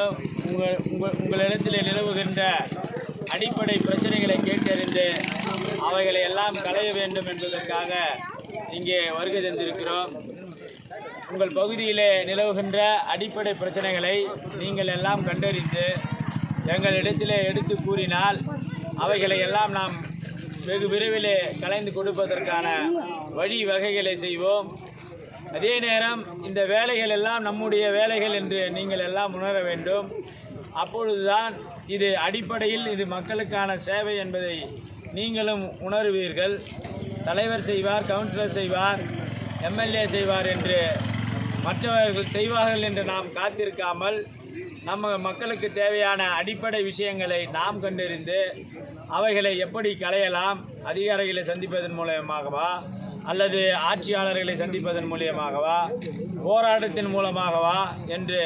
உங்கள் உங்கள் உங்களிடத்தில் நிலவுகின்ற அடிப்படை பிரச்சனைகளை கேட்டறிந்து அவைகளை எல்லாம் களைய வேண்டும் என்பதற்காக இங்கே வருகை தந்திருக்கிறோம். உங்கள் பகுதியிலே நிலவுகின்ற அடிப்படை பிரச்சனைகளை நீங்கள் எல்லாம் கண்டறிந்து எங்களிடத்திலே எடுத்து கூறினால் அவைகளை எல்லாம் நாம் வெகு விரைவிலே கலைந்து கொடுப்பதற்கான வழி வகைகளை செய்வோம். அதே நேரம் இந்த வேலைகள் எல்லாம் நம்முடைய வேலைகள் என்று நீங்கள் எல்லாம் உணர வேண்டும். அப்பொழுதுதான் இது அடிப்படையில் இது மக்களுக்கான சேவை என்பதை நீங்களும் உணருவீர்கள். தலைவர் செய்வார் கவுன்சிலர் செய்வார் எம்எல்ஏ செய்வார் என்று மற்றவர்கள் செய்வார்கள் என்று நாம் காத்திருக்காமல் நம்ம மக்களுக்கு தேவையான அடிப்படை விஷயங்களை நாம் கண்டறிந்து அவைகளை எப்படி களையலாம் அதிகாரிகளை சந்திப்பதன் மூலமாகவா அல்லது ஆட்சியாளர்களை சந்திப்பதன் மூலியமாகவா போராட்டத்தின் மூலமாகவா என்று